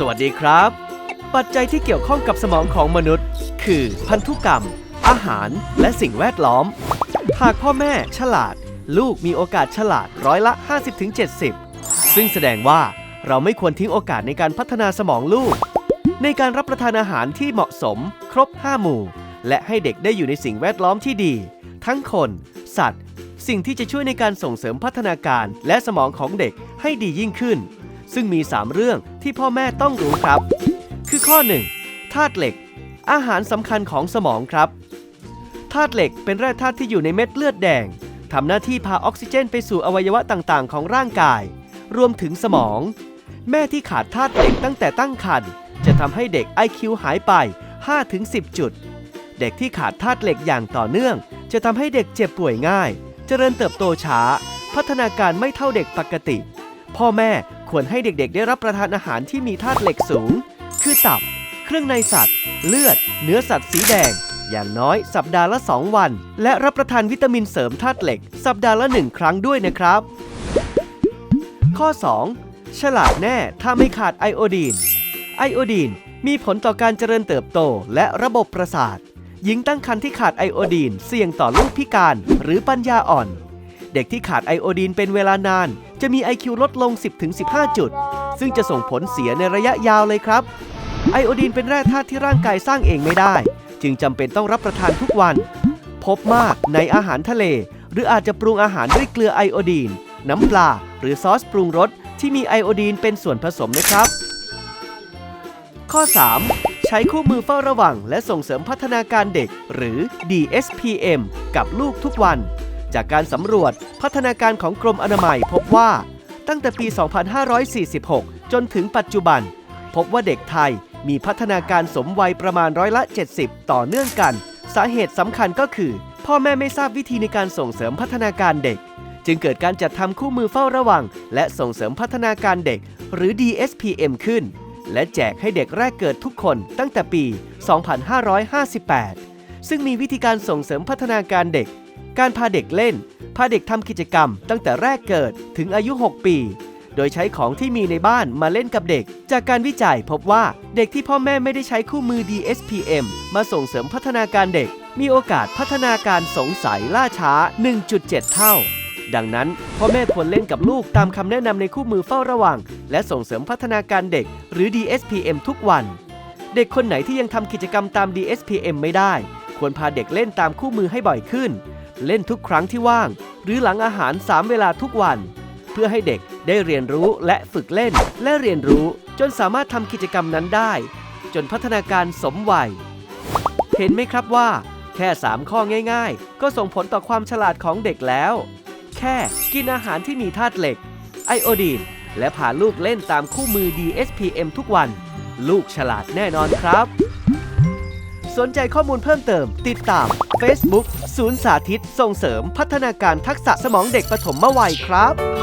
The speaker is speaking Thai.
สวัสดีครับ ปัจจัยที่เกี่ยวข้องกับสมองของมนุษย์ คือ พันธุกรรม อาหาร และสิ่งแวดล้อม หากพ่อแม่ฉลาด ลูกมีโอกาสฉลาดร้อยละ 50-70 ซึ่งแสดงว่าเราไม่ควรทิ้งโอกาสในการพัฒนาสมองลูก ในการรับประทานอาหารที่เหมาะสม ครบ 5 หมู่ และให้เด็กได้อยู่ในสิ่งแวดล้อมที่ดี ทั้งคน สัตว์ สิ่งที่จะช่วยในการส่งเสริมพัฒนาการและสมองของเด็กให้ดียิ่งขึ้น ซึ่งมี 3 เรื่องที่พ่อแม่ต้องรู้ครับ คือข้อ 1. ธาตุเหล็ก อาหารสำคัญของสมองครับธาตุเหล็กเป็นแร่ธาตุที่อยู่ในเม็ดเลือดแดงทำหน้าที่พาออกซิเจนไปสู่อวัยวะต่างๆ ของร่างกาย รวมถึงสมอง แม่ที่ขาดธาตุเหล็กตั้งแต่ตั้งครรภ์จะทำให้เด็ก IQ หายไป 5-10 จุด เด็กที่ขาดธาตุเหล็กอย่างต่อเนื่อง จะทำให้เด็กเจ็บป่วยง่าย เจริญเติบโตช้า พัฒนาการไม่เท่าเด็กปกติ พ่อแม่ ควรให้เด็กๆ ได้รับประทานอาหารที่มีธาตุเหล็กสูง คือตับ เครื่องในสัตว์ เลือด เนื้อสัตว์สีแดง อย่างน้อยสัปดาห์ละ 2 วัน และรับประทานวิตามินเสริมธาตุเหล็ก สัปดาห์ละ 1 ครั้งด้วยนะครับ ข้อ 2 ฉลาดแน่ถ้าไม่ขาดไอโอดีน ไอโอดีนมีผลต่อการเจริญเติบโตและระบบประสาทหญิงตั้งครรภ์ที่ขาดไอโอดีน เสี่ยงต่อลูกพิการหรือปัญญาอ่อน ด็กที่ขาดไอโอดีนเป็นเวลานาน จะมี IQ ลดลง 10-15 จุด ซึ่งจะส่งผลเสียในระยะยาวเลยครับ ไอโอดีนเป็นแร่ธาตุที่ร่างกายสร้างเองไม่ได้ จึงจำเป็นต้องรับประทานทุกวัน พบมากในอาหารทะเล หรืออาจจะปรุงอาหารด้วยเกลือไอโอดีน น้ำปลา หรือซอสปรุงรสที่มีไอโอดีนเป็นส่วนผสมนะครับ ข้อ 3 ใช้คู่มือเฝ้าระวัง และส่งเสริมพัฒนาการเด็ก หรือ DSPM กับลูกทุกวัน จากการสำรวจพัฒนาการของกรมอนามัยพบว่า ตั้งแต่ปี 2546 จนถึงปัจจุบัน พบว่าเด็กไทยมีพัฒนาการสมวัยประมาณร้อยละ 70 ต่อเนื่องกัน สาเหตุสำคัญก็คือ พ่อแม่ไม่ทราบวิธีในการส่งเสริมพัฒนาการเด็ก จึงเกิดการจัดทำคู่มือเฝ้าระวัง และส่งเสริมพัฒนาการเด็ก หรือ DSPM ขึ้น และแจกให้เด็กแรกเกิดทุกคนตั้งแต่ปี 2558 ซึ่งมีวิธีการส่งเสริมพัฒนาการเด็ก การพาเด็กเล่น พาเด็กทำกิจกรรม ตั้งแต่แรกเกิดถึงอายุ 6 ปี โดยใช้ของที่มีในบ้านมาเล่นกับเด็ก จากการวิจัยพบว่าเด็กที่พ่อแม่ไม่ได้ใช้คู่มือ DSPM มาส่งเสริมพัฒนาการเด็ก มีโอกาสพัฒนาการสงสัยล่าช้า 1.7 เท่า ดังนั้นพ่อแม่ควรเล่นกับลูกตามคำแนะนำในคู่มือเฝ้าระวัง และส่งเสริมพัฒนาการเด็ก หรือ DSPM ทุกวัน เด็กคนไหนที่ยังทำกิจกรรมตาม DSPM ไม่ได้ ควรพาเด็กเล่นตามคู่มือให้บ่อยขึ้น เล่นทุกครั้งที่ว่าง หรือหลังอาหาร 3 เวลาทุกวัน เพื่อให้เด็กได้เรียนรู้และฝึกเล่น และเรียนรู้จนสามารถทำกิจกรรมนั้นได้ จนพัฒนาการสมวัย เห็นไหมครับว่า แค่ 3 ข้อง่าย ๆ ก็ส่งผลต่อความฉลาดของเด็กแล้ว แค่กินอาหารที่มีธาตุเหล็ก ไอโอดีน และพาลูกเล่นตามคู่มือ DSPM ทุกวัน ลูกฉลาดแน่นอนครับ สนใจข้อมูลเพิ่มเติม ติดตาม Facebook ศูนย์สาธิต ส่งเสริมพัฒนาการทักษะสมองเด็กปฐมวัยครับ